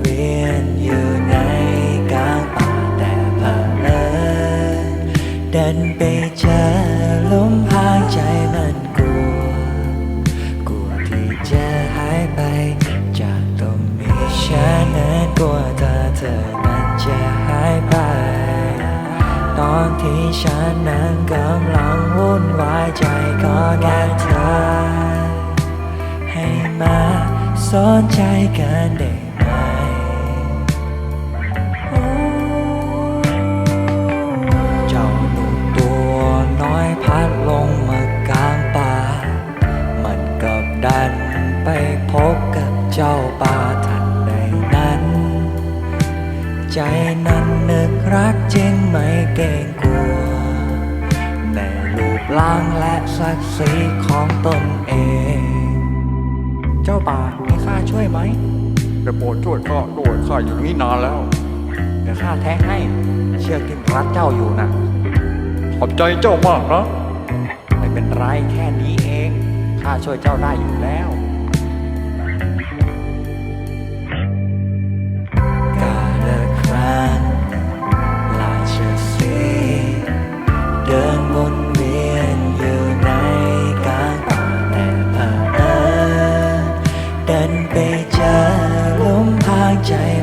เวียนอยู่ในกลางป่าแต่เผลอดันไปเจอลมหายใจมันกลัว กลัวที่จะหายไป จากตรงนี้ฉันนั้นกลัวเธอเธอนั้นจะหายไป ตอนที่ฉันนั้นกำลังวุ่นวายใจก็แค่เธอ สนใจกันได้ไหมเจ้าหนูตัวน้อยพัดลงมากลางป่า มันกับดันไปพบกับเจ้าป่าทันใดนั้น ใจนั้นนึกรักจริงไม่เกรงกลัว ในรูปร่างและศักดิ์ศรีของตนเอง เจ้าป่า ข้าช่วยไหมจะโปรดช่วยข้าด้วยข้าอยู่นี่นานแล้ว เดี๋ยวข้าแท้ให้เชือกที่รัดเจ้าอยู่นะขอบใจเจ้ามากนะ ไม่เป็นไรแค่นี้เอง ข้าช่วยเจ้าได้อยู่แล้ว ใจ